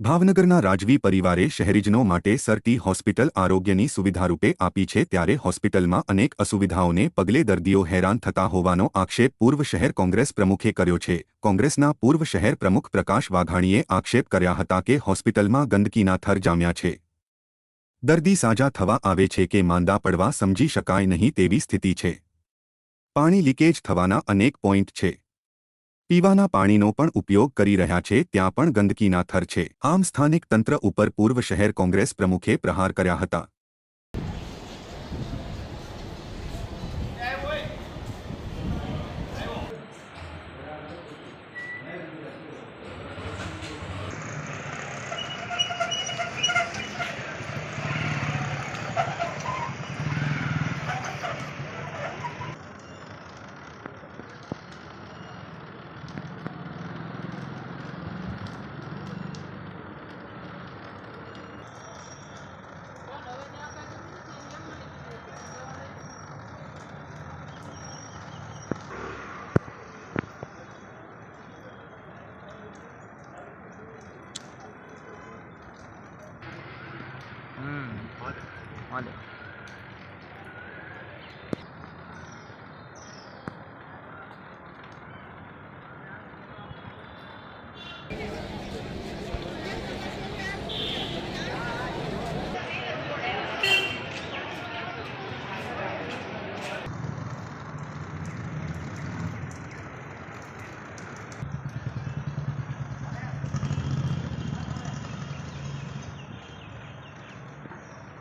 ભાવનગરના રાજવી પરિવારે શહેરીજનો માટે સરટી હોસ્પિટલ આરોગ્યની સુવિધા રૂપે આપી છે ત્યારે હોસ્પિટલમાં અનેક અસુવિધાઓને પગલે દર્દીઓ હેરાન થતા હોવાનો આક્ષેપ પૂર્વ શહેર કોંગ્રેસ પ્રમુખે કર્યો છે. કોંગ્રેસના પૂર્વ શહેર પ્રમુખ પ્રકાશ વાઘાણીએ આક્ષેપ કર્યા હતા કે હોસ્પિટલમાં ગંદકીના થર જામ્યા છે. દર્દી સાજા થવા આવે છે કે માંદા પડવા સમજી શકાય નહીં તેવી સ્થિતિ છે. પાણી લીકેજ થવાના અનેક પોઈન્ટ છે. પીવાના પાણીનો પણ ઉપયોગ કરી રહ્યા છે, ત્યાં પણ ગંદકીના થર છે. આમ સ્થાનિક તંત્ર ઉપર પૂર્વ શહેર કોંગ્રેસ પ્રમુખે પ્રહાર કર્યા હતા. Hum, olha. Olha. Thank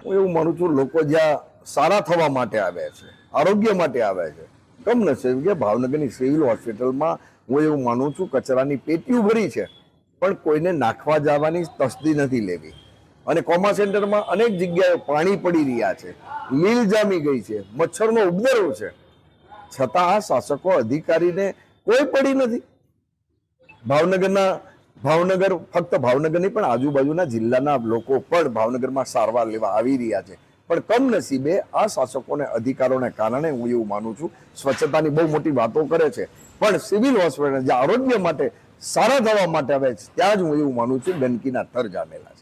હું એવું માનું છું, લોકો જ્યાં સારા થવા માટે આવ્યા છે, આરોગ્ય માટે આવ્યા છે કમનસીબ કે ભાવનગરની સિવિલ હોસ્પિટલમાં હું એવું માનું છું, કચરાની પેટીઓ ભરી છે, પણ કોઈને નાખવા જવાની તસ્દી નથી લેવી. અને કોમા સેન્ટરમાં અનેક જગ્યાએ પાણી પડી રહ્યા છે, લીલ જામી ગઈ છે, મચ્છરનો ઉપદ્રવ છે. છતાં આ શાસકો અધિકારીને કોઈ પડી નથી. ભાવનગરના ભાવનગર, ફક્ત ભાવનગર નહીં પણ આજુબાજુના જિલ્લાના લોકો પણ ભાવનગરમાં સારવાર લેવા આવી રહ્યા છે. પણ કમનસીબે આ શાસકોને અધિકારોને કારણે હું એવું માનું છું, સ્વચ્છતાની બહુ મોટી વાતો કરે છે. પણ સિવિલ હોસ્પિટલ જે આરોગ્ય માટે સારા થવા માટે આવે છે, ત્યાં જ હું એવું માનું છું ગંદકીના થર જામેલા છે.